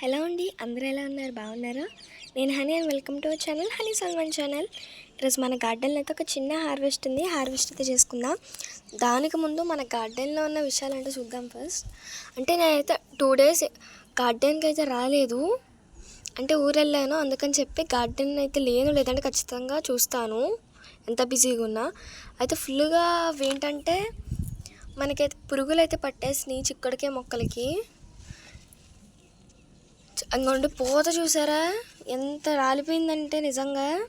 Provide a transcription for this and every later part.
Hello అండి అందరూ ఎలా ఉన్నారు? బాగున్నారా? నేను Honey and welcome to our channel Honey Salman channel. ఈరోజు మన గార్డెన్లో అయితే ఒక చిన్న హార్వెస్ట్ ఉంది. హార్వెస్ట్ అయితే చేసుకుందాం. దానికి ముందు మన గార్డెన్లో ఉన్న విషయాలు అంటే చూద్దాం ఫస్ట్. అంటే నేనైతే టూ డేస్ గార్డెన్కి అయితే రాలేదు. అంటే ఊరు వెళ్ళాను అందుకని చెప్పి గార్డెన్ అయితే లేను. లేదంటే ఖచ్చితంగా చూస్తాను. ఎంత బిజీగా ఉన్నా. అయితే ఫుల్గా ఏంటంటే మనకైతే పురుగులు అయితే పట్టేసినాయి చిక్కడికే మొక్కలకి. అంగండి పూత చూసారా? ఎంత రాలిపోయిందంటే నిజంగా.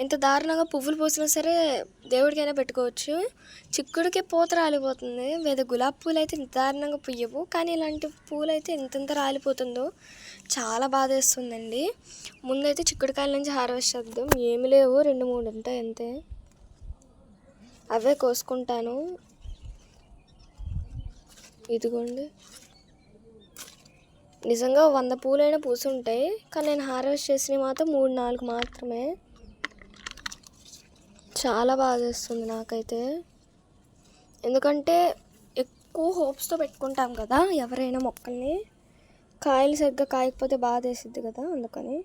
ఎంత దారుణంగా పువ్వులు పూసినా సరే దేవుడికైనా పెట్టుకోవచ్చు. చిక్కుడికి పూత రాలిపోతుంది. లేదా గులాబీ పూలు అయితే ఇంత దారుణంగా పుయ్యవు. కానీ ఇలాంటి పూలు అయితే ఎంతెంత రాలిపోతుందో చాలా బాధేస్తుందండి. ముందైతే చిక్కుడుకాయల నుంచి హార్వెస్ట్ చేద్దాం. ఏమి లేవు. రెండు మూడు ఉంటాయి అంతే. అవే కోసుకుంటాను. ఇదిగోండి. నిజంగా వంద పూలైనా పూసుంటాయి కానీ నేను హార్వెస్ట్ చేసినవి మాత్రం మూడు నాలుగు మాత్రమే. చాలా బాగా వేస్తుంది నాకైతే. ఎందుకంటే ఎక్కువ హోప్స్తో పెట్టుకుంటాం కదా ఎవరైనా మొక్కల్ని. కాయలు సరిగ్గా కాయకపోతే బాధ వేసిద్ది కదా అందుకని.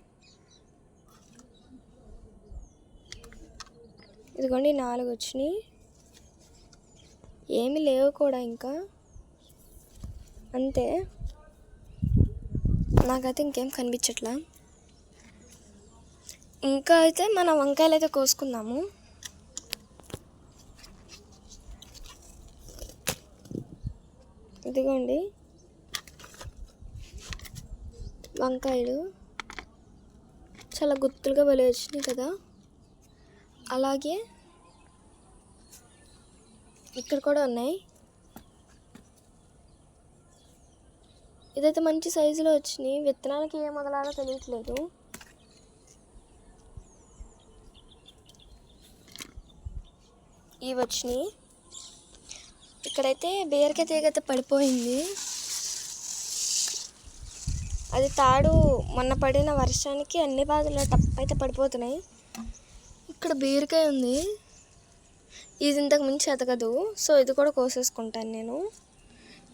ఇదిగోండి నాలుగు వచ్చినాయి. ఏమి లేవు కూడా ఇంకా. అంతే. నాకైతే ఇంకేం కనిపించట్లా. ఇంకా అయితే మన వంకాయలు అయితే కోసుకుందాము. ఇదిగోండి. వంకాయలు చాలా గుత్తులుగా భలే వచ్చినాయి కదా. అలాగే ఇక్కడ కూడా ఉన్నాయి. ఇదైతే మంచి సైజులో వచ్చినాయి. విత్తనాలకి ఏ మొదలాలో తెలియట్లేదు. ఇవి వచ్చినాయి. ఇక్కడైతే బీరకాయ తీగైతే పడిపోయింది. అది తాడు మొన్న పడిన వర్షానికి అన్ని బాధలు అయితే పడిపోతున్నాయి. ఇక్కడ బీరకాయ ఉంది. ఇది ఇంతకు మించి ఎదగదు సో ఇది కూడా కోసేసుకుంటాను నేను.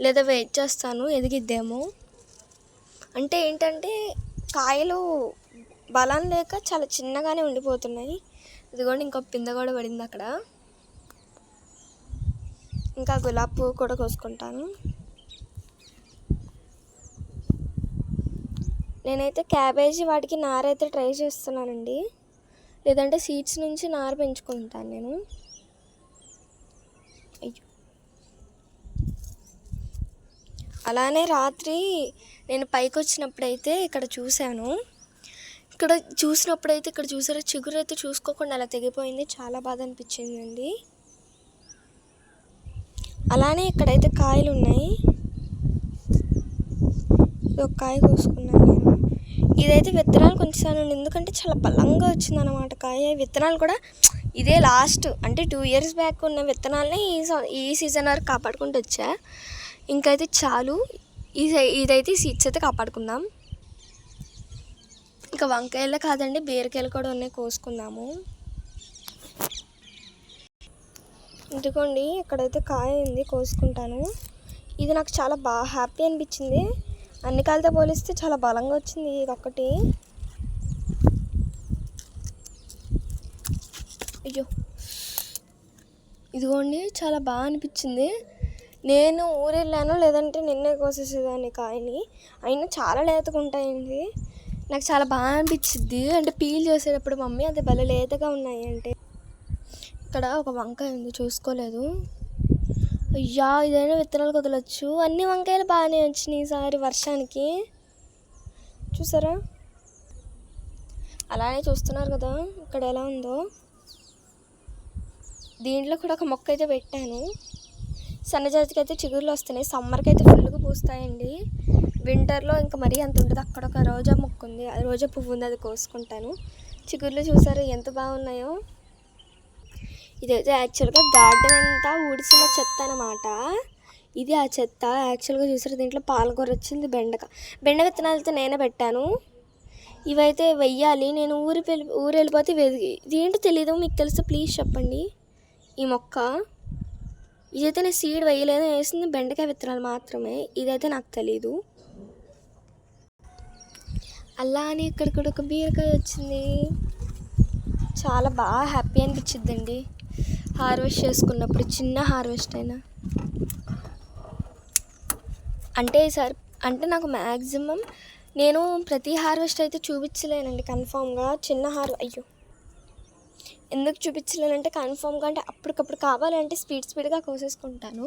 లేదా వెయిట్ చేస్తాను ఎదిగిద్దేమో. అంటే ఏంటంటే కాయలు బలం లేక చాలా చిన్నగానే ఉండిపోతున్నాయి. ఇదిగోండి ఇంకో పింద కూడా పడింది అక్కడ. ఇంకా గులాబీ పువ్వు కూడా కోసుకుంటాను. నేనైతే క్యాబేజీ వాటికి నారైతే ట్రై చేస్తున్నానండి. లేదంటే సీడ్స్ నుంచి నార పెంచుకుంటాను నేను. అయ్యో. అలానే రాత్రి నేను పైకి వచ్చినప్పుడైతే ఇక్కడ చూశాను. ఇక్కడ చూసినప్పుడైతే ఇక్కడ చూసారా చిగురు అయితే చూసుకోకుండా అలా తెగిపోయింది. చాలా బాధ అనిపించిందండి. అలానే ఇక్కడైతే కాయలు ఉన్నాయి ఒక కాయ కోసుకున్నాను నేను. ఇదైతే విత్తనాలు కొంచెం ఎందుకంటే చాలా బలంగా వచ్చింది అనమాట కాయ. విత్తనాలు కూడా ఇదే లాస్ట్. అంటే టూ ఇయర్స్ బ్యాక్ ఉన్న విత్తనాలని ఈ ఈ సీజన్ వరకు కాపాడుకుంటూ వచ్చా. ఇంకైతే చాలు. ఇది ఇదైతే సీడ్స్ అయితే కాపాడుకుందాం. ఇంకా వంకాయలే కాదండి బీరకాయలు కూడా ఉన్నాయి కోసుకుందాము. ఇదిగోండి ఇక్కడైతే కాయ ఉంది కోసుకుంటాను. ఇది నాకు చాలా బాగా హ్యాపీ అనిపించింది. అన్ని కాయలతో పోలిస్తే చాలా బలంగా వచ్చింది ఇది ఒక్కటి. అయ్యో. ఇదిగోండి చాలా బాగా అనిపించింది. నేను ఊరెళ్ళాను లేదంటే నిన్నే కోసేసేదాన్ని కాయని. అయినా చాలా లేతగా ఉంటాయండి నాకు చాలా బాగా అనిపించింది అంటే పీల్ చేసేటప్పుడు మమ్మీ అది భలే లేతగా ఉన్నాయి అంటే ఇక్కడ ఒక వంకాయ ఉంది చూసుకోలేదు. అయ్యా ఇదైనా విత్తనాలు కుదలొచ్చు అన్ని వంకాయలు బాగానే వచ్చినాయి ఈసారి వర్షానికి. చూసారా? అలానే చూస్తున్నారు కదా ఇక్కడ ఎలా ఉందో. దీంట్లో కూడా ఒక మొక్క అయితే పెట్టాను. సన్నజాతికి అయితే చిగురులు వస్తున్నాయి. సమ్మర్కి అయితే ఫుల్గా పూస్తాయండి. వింటర్లో ఇంకా మరీ అంత ఉంటుంది అక్కడ ఒక రోజా మొక్క ఉంది. రోజా పువ్వు ఉంది. అది కోసుకుంటాను. చిగుర్లు చూసారు? ఎంత బాగున్నాయో. ఇదైతే యాక్చువల్గా గార్డెన్ అంతా ఊడిసిన చెత్త అనమాట ఇది ఆ చెత్త. యాక్చువల్గా చూసారు? దీంట్లో పాలకూర వచ్చింది. బెండక బెండ విత్తనాలు అయితే నేనే పెట్టాను. ఇవైతే వెయ్యాలి. నేను ఊరి ఊరు వెళ్ళిపోతే వెదిగి ఇదేంటో తెలియదు మీకు తెలిస్తే ప్లీజ్ చెప్పండి. ఈ మొక్క. ఇదైతే నేను సీడ్ వేయలేదు వేసింది బెండకాయ విత్తనాలు మాత్రమే. ఇదైతే నాకు తెలీదు. అలా అని ఇక్కడ కూడా ఒక బీరకాయ వచ్చింది. చాలా బాగా హ్యాపీ అనిపించిద్దండి. హార్వెస్ట్ చేసుకున్నప్పుడు చిన్న హార్వెస్ట్ అయినా. అంటే సార్ అంటే నాకు మ్యాక్సిమం నేను ప్రతి హార్వెస్ట్ అయితే చూపించలేనండి కన్ఫామ్గా. చిన్న హార్ అయ్యో. ఎందుకు చూపించలేనంటే కన్ఫామ్గా అంటే అప్పటికప్పుడు కావాలంటే స్పీడ్ స్పీడ్గా కోసేసుకుంటాను.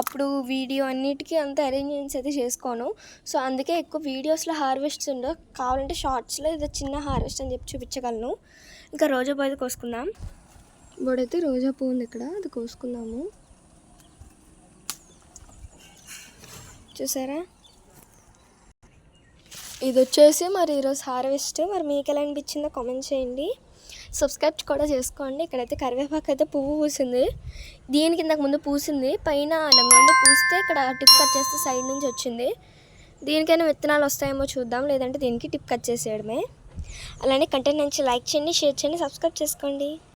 అప్పుడు వీడియో అన్నిటికీ అంత అరేంజ్మెంట్స్ అయితే చేసుకోను. సో అందుకే ఎక్కువ వీడియోస్లో హార్వెస్ట్స్ ఉండవు కావాలంటే షార్ట్స్లో ఇది చిన్న హార్వెస్ట్ అని చెప్పి చూపించగలను. ఇంకా రోజా పువ్వు అయితే కోసుకుందాం. ఇప్పుడైతే రోజా పువ్వు ఉంది ఇక్కడ అది కోసుకుందాము. చూసారా? ఇది వచ్చేసి మరి ఈరోజు హార్వెస్ట్ మరి మీకు ఎలా అనిపించిందో కామెంట్ చేయండి. సబ్స్క్రైబ్ కూడా చేసుకోండి. ఇక్కడైతే కరివేపాకు అయితే పువ్వు పూసింది. దీనికి ఇంతకు ముందు పూసింది. పైన లంగండి పూస్తే ఇక్కడ టిప్ కట్ చేస్తే సైడ్ నుంచి వచ్చింది. దీనికైనా విత్తనాలు వస్తాయేమో చూద్దాం. లేదంటే దీనికి టిప్ కట్ చేసేయడమే. అలానే కంటెంట్ నుంచి లైక్ చేయండి షేర్ చేయండి సబ్స్క్రైబ్ చేసుకోండి.